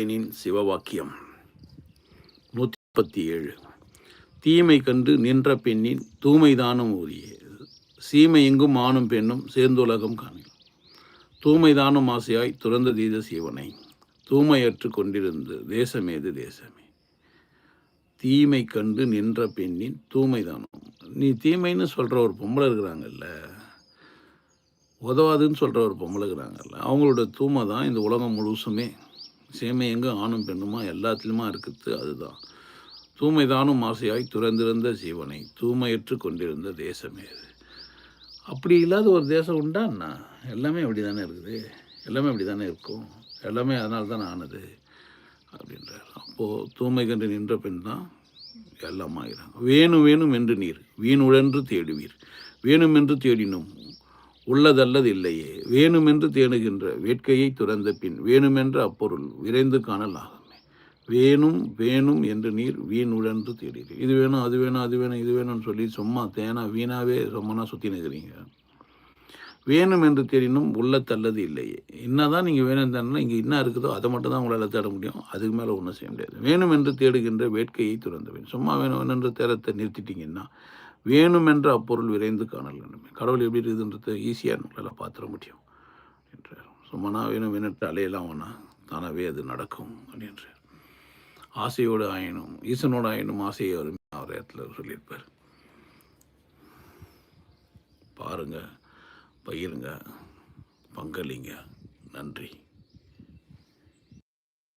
ஏனின் சிவவாக்கியம். நூற்றி முப்பத்தி ஏழு தீமை கண்டு நின்ற பெண்ணின் தூய்மைதானும் உரிய சீமை எங்கும் ஆணும் பெண்ணும் சேர்ந்துலகம் காணில். தூய்மைதானும் ஆசையாய் துறந்த தீத சீவனை. தூய்மையற்று கொண்டிருந்து தேசமேது தேசமே. தீமை கண்டு நின்ற பெண்ணின் தூய்மைதானும் நீ தீமைன்னு சொல்கிற ஒரு பொம்பளை இருக்கிறாங்கல்ல. உதவாதுன்னு சொல்கிற ஒரு பொம்பளை இருக்கிறாங்கல்ல. அவங்களோட தூமை தான் இந்த உலகம் முழுசுமே. சேமை எங்கும் ஆணும் பெண்ணுமா எல்லாத்துலேயுமா இருக்கிறது அதுதான். தூய்மைதானும் ஆசையாய் துறந்திருந்த ஜீவனை தூய்மையற்று கொண்டிருந்த தேசமே அது. அப்படி இல்லாத ஒரு தேசம் உண்டா என்ன? எல்லாமே அப்படி தானே இருக்குது. எல்லாமே அப்படி தானே இருக்கும். எல்லாமே அதனால தான் ஆனது அப்படின்றார். அப்போது தூய்மை கண்டு நின்ற பெண் தான் எல்லாம் ஆகிறாங்க வேணும் வேணும் என்று நீர். வீணுழன்று தேடுவீர். வேணும் என்று தேடினும் உள்ளதல்லது இல்லையே. வேணுமென்று தேடுகின்ற வேட்கையை துறந்த பின் வேணுமென்ற அப்பொருள் விரைந்து காணல் ஆகுமே. வேணும் வேணும் என்று நீர் வீண் உழன்று தேடுகிறீர். இது வேணும் அது வேணும் அது வேணும் இது வேணும்னு சொல்லி சும்மா தேனா வீணாவே சும்மனா சுற்றி நிற்கிறீங்க வேணும் என்று தேடினும் உள்ளத்தல்லது இல்லையே. என்ன தான் நீங்கள் வேணும் தானே இங்கே என்ன இருக்குதோ அதை மட்டும் தான் உங்களால் தேட முடியும். அதுக்கு மேலே ஒன்றும் செய்ய முடியாது. வேணும் என்று தேடுகின்ற வேட்கையை துறந்த பின் சும்மா வேணும் என்று தேரத்தை நிறுத்திட்டீங்கன்னா வேணுமென்ற அப்பொருள் விரைந்து காணல் வேண்டுமே கடவுள் எப்படி இருக்குதுன்றது ஈஸியாக நம்மளால் பார்த்துட முடியும் என்றார். சும்மனா வேணும் வேணுட்டு அலையெல்லாம் ஒன்றா தானாகவே அது நடக்கும் அப்படின்றார் ஆசையோடு ஆயினும் ஈசனோடு ஆயினும் ஆசையை வரும் அவர் இடத்துல சொல்லியிருப்பார். பாருங்க பயிருங்க பங்களிங்க நன்றி.